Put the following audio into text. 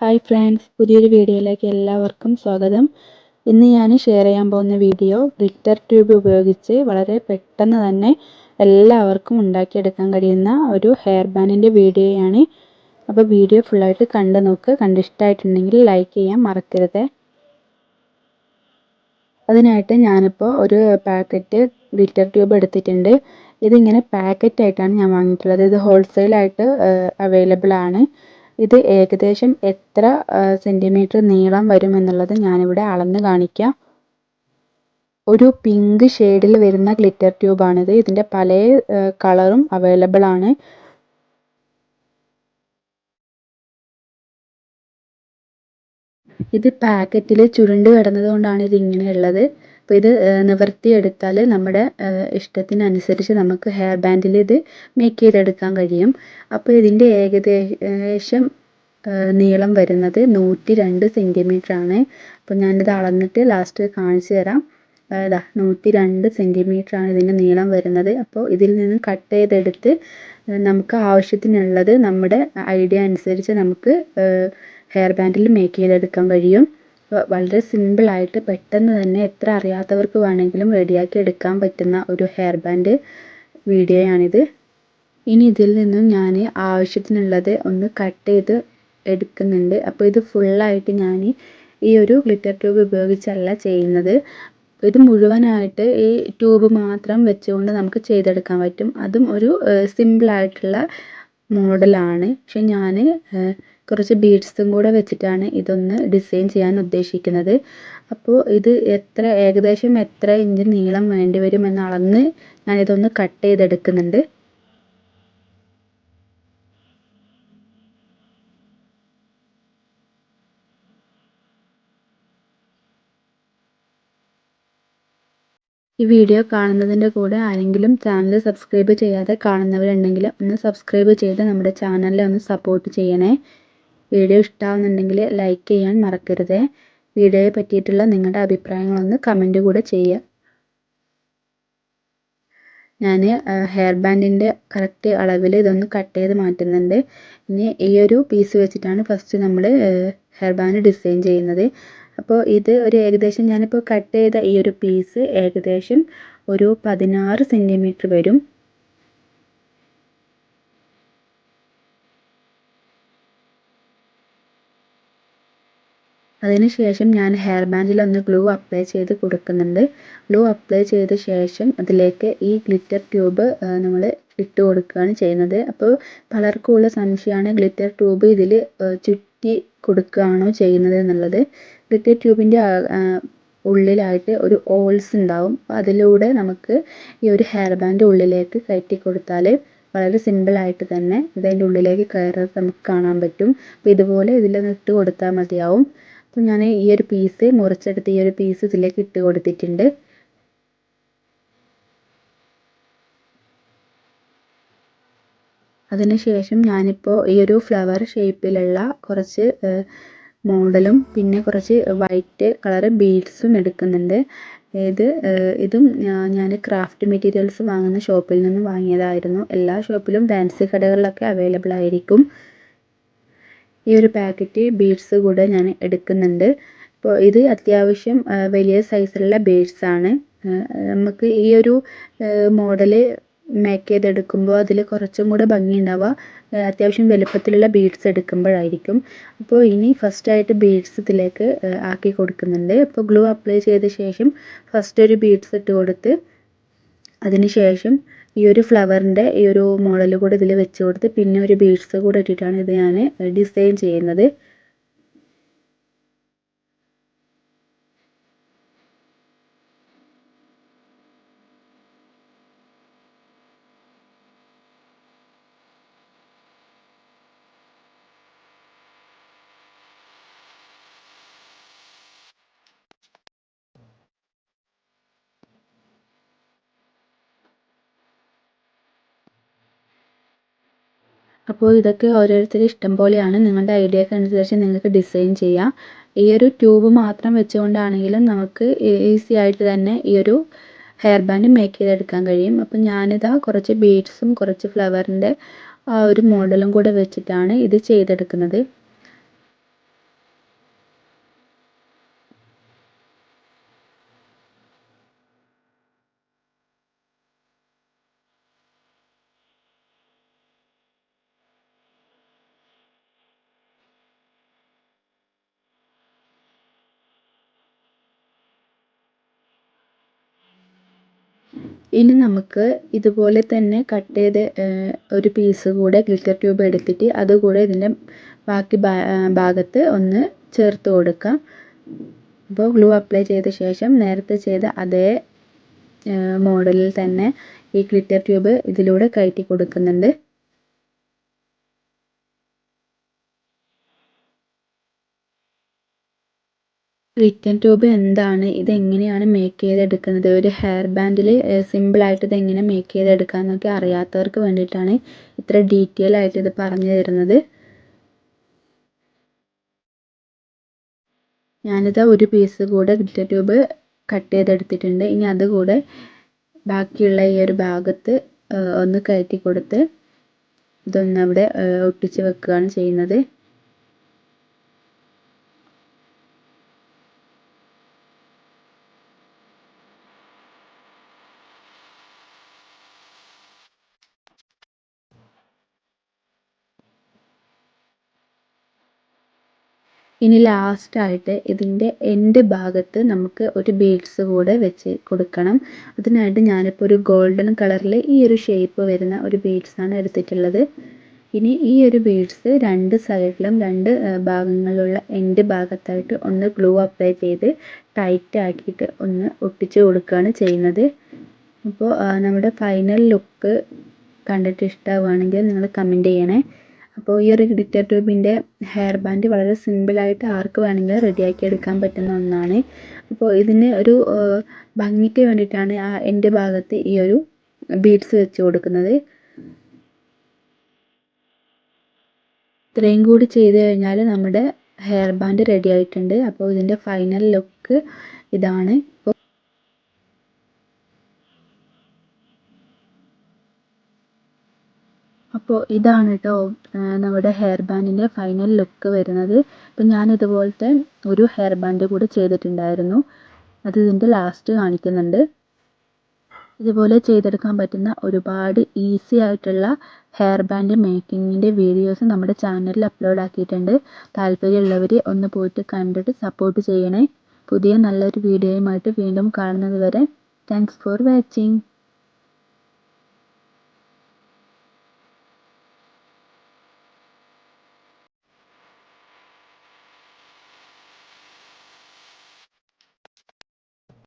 Hi friends പുതിയൊരു വീഡിയോയിലേക്ക് എല്ലാവർക്കും സ്വാഗതം. ഇന്ന് ഞാൻ ഷെയർ ചെയ്യാൻ പോകുന്ന വീഡിയോ ഗ്ലിറ്റർ ട്യൂബ് ഉപയോഗിച്ച് വളരെ പെട്ടെന്ന് തന്നെ എല്ലാവർക്കും ഉണ്ടാക്കിയെടുക്കാൻ കഴിയുന്ന ഒരു ഹെയർ ബാൻഡിന്റെ വീഡിയോയാണ് അപ്പോൾ വീഡിയോ ഫുള്ളായിട്ട് കണ്ടു നോക്ക്. കണ്ടിഷ്ടമായിട്ടുണ്ടെങ്കിൽ ലൈക്ക് ചെയ്യാൻ മറക്കരുത്. അതിനായിട്ട് ഞാനിപ്പോൾ ഒരു പാക്കറ്റ് ഗ്ലിറ്റർ ട്യൂബ് എടുത്തിട്ടുണ്ട്. ഇതിങ്ങനെ പാക്കറ്റായിട്ടാണ് ഞാൻ വാങ്ങിയിട്ടുള്ളത്. ഇത് ഹോൾസെയിലായിട്ട് അവൈലബിൾ ആണ്. ഇത് ഏകദേശം എത്ര സെന്റിമീറ്റർ നീളം വരുമെന്നുള്ളത് ഞാനിവിടെ അളന്ന് കാണിക്കാം. ഒരു പിങ്ക് ഷെയ്ഡിൽ വരുന്ന ഗ്ലിറ്റർ ട്യൂബാണിത് ഇതിന്റെ പല കളറും അവൈലബിൾ ആണ്. ഇത് പാക്കറ്റിൽ ചുരുണ്ട് കിടന്നത് കൊണ്ടാണ് ഇത് ഇങ്ങനെയുള്ളത് അപ്പോൾ ഇത് നിവർത്തിയെടുത്താൽ നമ്മുടെ ഇഷ്ടത്തിനനുസരിച്ച് നമുക്ക് ഹെയർ ബാൻഡിൽ ഇത് മേക്ക് ചെയ്തെടുക്കാൻ കഴിയും. അപ്പോൾ ഇതിന്റെ ഏകദേശം നീളം വരുന്നത് നൂറ്റി രണ്ട് സെന്റിമീറ്റർ ആണ് അപ്പോൾ ഞാനിത് അളന്നിട്ട് ലാസ്റ്റ് കാണിച്ചു തരാം. ഇതാ നൂറ്റി രണ്ട് സെന്റിമീറ്റർ ആണ് ഇതിന്റെ നീളം വരുന്നത്. അപ്പോൾ ഇതിൽ നിന്ന് കട്ട് ചെയ്തെടുത്ത് നമുക്ക് ആവശ്യത്തിനുള്ളത് നമ്മുടെ ഐഡിയ അനുസരിച്ച് നമുക്ക് ഹെയർ ബാൻഡിൽ മേക്ക് ചെയ്തെടുക്കാൻ കഴിയും. വളരെ സിമ്പിളായിട്ട് പെട്ടെന്ന് തന്നെ എത്ര അറിയാത്തവർക്ക് വേണമെങ്കിലും റെഡിയാക്കി എടുക്കാൻ പറ്റുന്ന ഒരു ഹെയർ ബാൻഡ് വീഡിയോയാണിത് ഇനി ഇതിൽ നിന്നും ഞാൻ ആവശ്യത്തിനുള്ളത് ഒന്ന് കട്ട് ചെയ്ത് എടുക്കുന്നുണ്ട്. അപ്പോൾ ഇത് ഫുള്ളായിട്ട് ഞാൻ ഈ ഒരു ഗ്ലിറ്റർ ട്യൂബ് ഉപയോഗിച്ചല്ല ചെയ്യുന്നത്. ഇത് മുഴുവനായിട്ട് ഈ ട്യൂബ് മാത്രം വെച്ചുകൊണ്ട് നമുക്ക് ചെയ്തെടുക്കാൻ പറ്റും. അതും ഒരു സിമ്പിളായിട്ടുള്ള മോഡലാണ് പക്ഷെ ഞാൻ കുറച്ച് ബീഡ്സും കൂടെ വെച്ചിട്ടാണ് ഇതൊന്ന് ഡിസൈൻ ചെയ്യാൻ ഉദ്ദേശിക്കുന്നത്. അപ്പോൾ ഇത് എത്ര ഏകദേശം എത്ര ഇഞ്ച് നീളം വേണ്ടി വരും എന്ന് അളന്ന് ഞാനിതൊന്ന് കട്ട് ചെയ്തെടുക്കുന്നുണ്ട്. ഈ വീഡിയോ കാണുന്നതിന്റെ കൂടെ ആരെങ്കിലും ചാനൽ സബ്സ്ക്രൈബ് ചെയ്യാതെ കാണുന്നവരുണ്ടെങ്കിൽ ഒന്ന് സബ്സ്ക്രൈബ് ചെയ്ത് നമ്മുടെ ചാനലിനെ ഒന്ന് സപ്പോർട്ട് ചെയ്യണേ. വീഡിയോ ഇഷ്ടമാകുന്നുണ്ടെങ്കിൽ ലൈക്ക് ചെയ്യാൻ മറക്കരുത്. വീഡിയോയെ പറ്റിയിട്ടുള്ള നിങ്ങളുടെ അഭിപ്രായങ്ങളൊന്ന് കമന്റ് കൂടെ ചെയ്യുക. ഞാൻ ഹെയർ ബാൻഡിന്റെ കറക്റ്റ് അളവിൽ ഇതൊന്ന് കട്ട് ചെയ്ത് മാറ്റുന്നുണ്ട്. ഇനി ഈ ഒരു പീസ് വെച്ചിട്ടാണ് ഫസ്റ്റ് നമ്മൾ ഹെയർ ബാൻഡ് ഡിസൈൻ ചെയ്യുന്നത്. അപ്പോൾ ഇത് ഒരു ഏകദേശം ഞാനിപ്പോൾ കട്ട് ചെയ്ത ഈ ഒരു പീസ് ഏകദേശം ഒരു പതിനാറ് സെന്റിമീറ്റർ വരും. അതിനുശേഷം ഞാൻ ഹെയർ ബാൻഡിൽ ഒന്ന് ഗ്ലൂ അപ്ലൈ ചെയ്ത് കൊടുക്കുന്നുണ്ട്. ഗ്ലൂ അപ്ലൈ ചെയ്ത ശേഷം അതിലേക്ക് ഈ ഗ്ലിറ്റർ ട്യൂബ് നമ്മൾ ഇട്ട് കൊടുക്കുകയാണ് ചെയ്യുന്നത്. അപ്പോൾ പലർക്കും ഉള്ള സംശയമാണ് ഗ്ലിറ്റർ ട്യൂബ് ഇതിൽ ചുറ്റി കൊടുക്കുകയാണോ ചെയ്യുന്നത് എന്നുള്ളത്. ഗ്ലിറ്റർ ട്യൂബിന്റെ ഉള്ളിലായിട്ട് ഒരു ഹോൾസ് ഉണ്ടാവും. അതിലൂടെ നമുക്ക് ഈ ഒരു ഹെയർ ബാൻഡ് ഉള്ളിലേക്ക് കയറ്റി കൊടുത്താൽ വളരെ സിമ്പിളായിട്ട് തന്നെ ഇതിന്റെ ഉള്ളിലേക്ക് കയറുന്നത് നമുക്ക് കാണാൻ പറ്റും. അപ്പോൾ ഇതുപോലെ ഇതിലൊന്ന് ഇട്ട് കൊടുത്താൽ മതിയാവും. അപ്പോൾ ഞാൻ ഈ ഒരു പീസ് മുറിച്ചെടുത്ത് ഈ ഒരു പീസ് ഇതിലേക്ക് ഇട്ട് കൊടുത്തിട്ടുണ്ട്. അതിനുശേഷം ഞാനിപ്പോൾ ഈ ഒരു ഫ്ലവർ ഷേപ്പിലുള്ള കുറച്ച് മോഡലും പിന്നെ കുറച്ച് വൈറ്റ് കളർ ബീഡ്സും എടുക്കുന്നുണ്ട്. ഇത് ഇതും ഞാൻ ക്രാഫ്റ്റ് മെറ്റീരിയൽസ് വാങ്ങുന്ന ഷോപ്പിൽ നിന്ന് വാങ്ങിയതായിരുന്നു. എല്ലാ ഷോപ്പിലും ഫാൻസി കടകളിലൊക്കെ അവൈലബിൾ ആയിരിക്കും. ഈ ഒരു പാക്കറ്റ് ബീഡ്സ് കൂടെ ഞാൻ എടുക്കുന്നുണ്ട്. അപ്പോൾ ഇത് അത്യാവശ്യം വലിയ സൈസിലുള്ള ബീഡ്സ് ആണ്. നമുക്ക് ഈ ഒരു മോഡൽ മേക്ക് ചെയ്തെടുക്കുമ്പോൾ അതിൽ കുറച്ചും കൂടെ ഭംഗി ഉണ്ടാവുക. അത്യാവശ്യം വലുപ്പത്തിലുള്ള ബീഡ്സ് എടുക്കുമ്പോഴായിരിക്കും. അപ്പോൾ ഇനി ഫസ്റ്റ് ആയിട്ട് ബീഡ്സ് ഇതിലേക്ക് ആക്കി കൊടുക്കുന്നുണ്ട്. അപ്പോൾ ഗ്ലൂ അപ്ലൈ ചെയ്ത ശേഷം ഫസ്റ്റ് ഒരു ബീഡ്സ് ഇട്ട് കൊടുത്ത് അതിന് ശേഷം ഈ ഒരു ഫ്ലവറിന്റെ ഈ ഒരു മോഡൽ കൂടെ ഇതിൽ വെച്ച് കൊടുത്ത് പിന്നെ ഒരു ബീഡ്സ് കൂടെ ഇട്ടിട്ടാണ് ഇത് ഞാൻ ഡിസൈൻ ചെയ്യുന്നത്. അപ്പോൾ ഇതൊക്കെ ഓരോരുത്തരെ ഇഷ്ടം പോലെയാണ്. നിങ്ങളുടെ ഐഡിയക്ക് അനുസരിച്ച് നിങ്ങൾക്ക് ഡിസൈൻ ചെയ്യാം. ഈ ഒരു ട്യൂബ് മാത്രം വെച്ചുകൊണ്ടാണെങ്കിലും നമുക്ക് ഈസി ആയിട്ട് തന്നെ ഈ ഒരു ഹെയർ ബാൻഡ് മേക്ക് ചെയ്തെടുക്കാൻ കഴിയും. അപ്പം ഞാനിതാ കുറച്ച് ബീഡ്സും കുറച്ച് ഫ്ലവറിന്റെ ആ ഒരു മോഡലും കൂടെ വെച്ചിട്ടാണ് ഇത് ചെയ്തെടുക്കുന്നത്. ഇനി നമുക്ക് ഇതുപോലെ തന്നെ കട്ട് ചെയ്ത് ഒരു പീസ് കൂടെ ഗ്ലിറ്റർ ട്യൂബ് എടുത്തിട്ട് അതുകൂടെ ഇതിന്റെ ബാക്കി ഭാഗത്ത് ഒന്ന് ചേർത്ത് കൊടുക്കാം. അപ്പോൾ ഗ്ലൂ അപ്ലൈ ചെയ്ത ശേഷം നേരത്തെ ചെയ്ത അതേ മോഡലിൽ തന്നെ ഈ ഗ്ലിറ്റർ ട്യൂബ് ഇതിലൂടെ കയറ്റി കൊടുക്കുന്നുണ്ട്. ഗ്ലിറ്റർ ട്യൂബ് എന്താണ്? ഇത് എങ്ങനെയാണ് മേക്ക് ചെയ്തെടുക്കുന്നത്? ഒരു ഹെയർ ബാൻഡിൽ സിമ്പിൾ ആയിട്ട് ഇത് എങ്ങനെ മേക്ക് ചെയ്തെടുക്കാമെന്നൊക്കെ അറിയാത്തവർക്ക് വേണ്ടിയിട്ടാണ് ഇത്ര ഡീറ്റെയിൽ ആയിട്ട് ഇത് പറഞ്ഞു തരുന്നത്. ഞാനിത് ഒരു പീസ് കൂടെ ഗ്ലിറ്റർ ട്യൂബ് കട്ട് ചെയ്തെടുത്തിട്ടുണ്ട്. ഇനി അതുകൂടെ ബാക്കിയുള്ള ഈ ഒരു ഭാഗത്ത് ഒന്ന് കയറ്റി കൊടുത്ത് ഇതൊന്നവിടെ ഒട്ടിച്ച് വെക്കുകയാണ് ചെയ്യുന്നത്. ഇനി ലാസ്റ്റായിട്ട് ഇതിന്റെ എൻഡ് ഭാഗത്ത് നമുക്ക് ഒരു ബീഡ്സ് കൂടെ വെച്ച് കൊടുക്കണം. അതിനായിട്ട് ഞാനിപ്പോൾ ഒരു ഗോൾഡൻ കളറിൽ ഈ ഒരു ഷേപ്പ് വരുന്ന ഒരു ബീഡ്സാണ് എടുത്തിട്ടുള്ളത്. ഇനി ഈ ഒരു ബീഡ്സ് രണ്ട് സൈഡിലും രണ്ട് ഭാഗങ്ങളിലുള്ള എൻഡ് ഭാഗത്തായിട്ട് ഒന്ന് ഗ്ലൂ അപ്ലൈ ചെയ്ത് ടൈറ്റ് ആക്കിയിട്ട് ഒന്ന് ഒട്ടിച്ച് കൊടുക്കുകയാണ് ചെയ്യുന്നത്. അപ്പോൾ നമ്മുടെ ഫൈനൽ ലുക്ക് കണ്ടിട്ട് ഇഷ്ടമാവുകയാണെങ്കിൽ നിങ്ങൾ കമന്റ് ചെയ്യണേ. അപ്പോൾ ഈ ഒരു ഗ്ലിറ്റർ ട്യൂബിന്റെ ഹെയർ ബാൻഡ് വളരെ സിമ്പിളായിട്ട് ആർക്ക് വേണമെങ്കിലും റെഡിയാക്കി എടുക്കാൻ പറ്റുന്ന ഒന്നാണ്. അപ്പോൾ ഇതിന് ഒരു ഭംഗിക്ക് വേണ്ടിയിട്ടാണ് ആ എന്റെ ഭാഗത്ത് ഈ ഒരു ബീഡ്സ് വെച്ച് കൊടുക്കുന്നത്. ഇത്രയും കൂടി ചെയ്ത് കഴിഞ്ഞാൽ നമ്മുടെ ഹെയർ ബാൻഡ് റെഡി ആയിട്ടുണ്ട്. അപ്പോൾ ഇതിന്റെ ഫൈനൽ ലുക്ക് ഇതാണ്. അപ്പോൾ ഇതാണ് കേട്ടോ നമ്മുടെ ഹെയർ ബാൻഡിന്റെ ഫൈനൽ ലുക്ക് വരുന്നത്. ഇപ്പം ഞാൻ ഇതുപോലത്തെ ഒരു ഹെയർ ബാൻഡ് കൂടെ ചെയ്തിട്ടുണ്ടായിരുന്നു. അത് ഇതിന്റെ ലാസ്റ്റ് കാണിക്കുന്നുണ്ട്. ഇതുപോലെ ചെയ്തെടുക്കാൻ പറ്റുന്ന ഒരുപാട് ഈസി ആയിട്ടുള്ള ഹെയർ ബാൻഡ് മേക്കിങ്ങിന്റെ വീഡിയോസ് നമ്മുടെ ചാനലിൽ അപ്ലോഡ് ആക്കിയിട്ടുണ്ട്. താല്പര്യമുള്ളവർ ഒന്ന് പോയിട്ട് കണ്ടിട്ട് സപ്പോർട്ട് ചെയ്യണേ. പുതിയ നല്ലൊരു വീഡിയോയുമായിട്ട് വീണ്ടും കാണുന്നത് വരെ താങ്ക്സ് ഫോർ വാച്ചിങ്